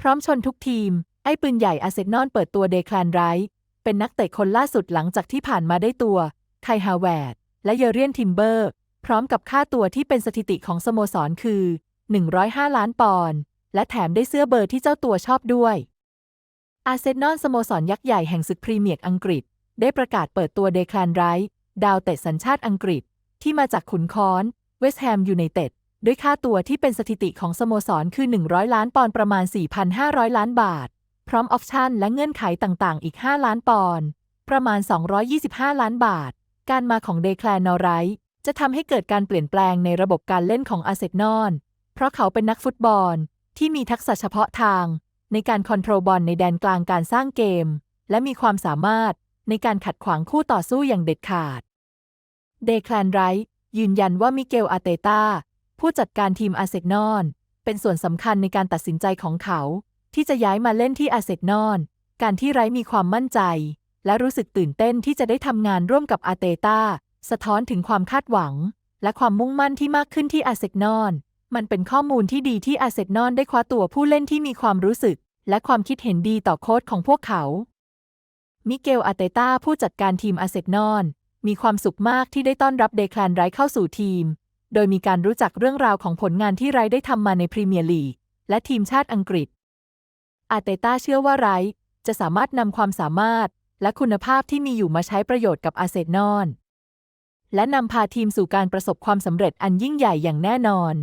พร้อมชนทุกทีม ไอ้ปืนใหญ่อาเซนอลเปิดตัวเดคลานไรท์เป็นนักเตะคนล่าสุดหลังจากที่ผ่านมาได้ตัวไคฮาวเวดและเยเรียนทิมเบอร์ พร้อมกับค่าตัวที่เป็นสถิติของสโมสรคือ 105 ล้านปอนด์และแถมได้เสื้อเบอร์ที่เจ้าตัวชอบด้วย อาเซนอลสโมสรยักษ์ใหญ่แห่งศึกพรีเมียร์อังกฤษ ได้ประกาศเปิดตัวเดคลานไรท์ดาวเตะสัญชาติอังกฤษที่มาจากขุนค้อน เวสต์แฮมยูไนเต็ด ด้วยค่าตัวที่เป็นสถิติของสโมสรคือ 100 ล้านปอนด์ประมาณ 4,500 ล้านบาท พร้อมออปชั่นและเงื่อนไขต่างๆ อีก 5 ล้านปอนด์ประมาณ 225 ล้านบาท การมาของเดคลานอไรท์จะทำให้เกิดการเปลี่ยนแปลงในระบบการเล่นของอาเซนอลเพราะเขาเป็นนักฟุตบอลที่มีทักษะเฉพาะทาง ในการคอนโทรลบอลในแดนกลางการสร้างเกม และมีความสามารถในการขัดขวางคู่ต่อสู้อย่างเด็ดขาด เดคลานไรท์ยืนยันว่ามิเกลอาเตตา ผู้จัดการทีมอาเซนอลเป็นส่วนสำคัญในการตัดสินใจของเขา ที่จะย้ายมาเล่นที่อาเซนอลการที่ไรท์มีความมั่นใจ และรู้สึกตื่นเต้นที่จะได้ทำงานร่วมกับอาเตตาสะท้อนถึงความคาดหวัง และความมุ่งมั่นที่มากขึ้นที่อาเซนอลมันเป็นข้อมูลที่ดีที่อาเซนอลได้คว้าตัวผู้เล่นที่มีความรู้สึก และความคิดเห็นดีต่อโค้ชของพวกเขา มิเกลอาเตตาผู้จัดการทีมอาเซนอลมีความสุขมากที่ได้ต้อนรับเดคลานไรท์เข้าสู่ทีม โดยมีการรู้จักเรื่องราวของผลงานที่ไรได้ทำมาในพรีเมียร์ลีกและทีมชาติอังกฤษ อาเตต้าเชื่อว่าไรจะสามารถนำความสามารถ และคุณภาพที่มีอยู่มาใช้ประโยชน์กับอาเซนอน และนำพาทีมสู่การประสบความสำเร็จอันยิ่งใหญ่อย่างแน่นอน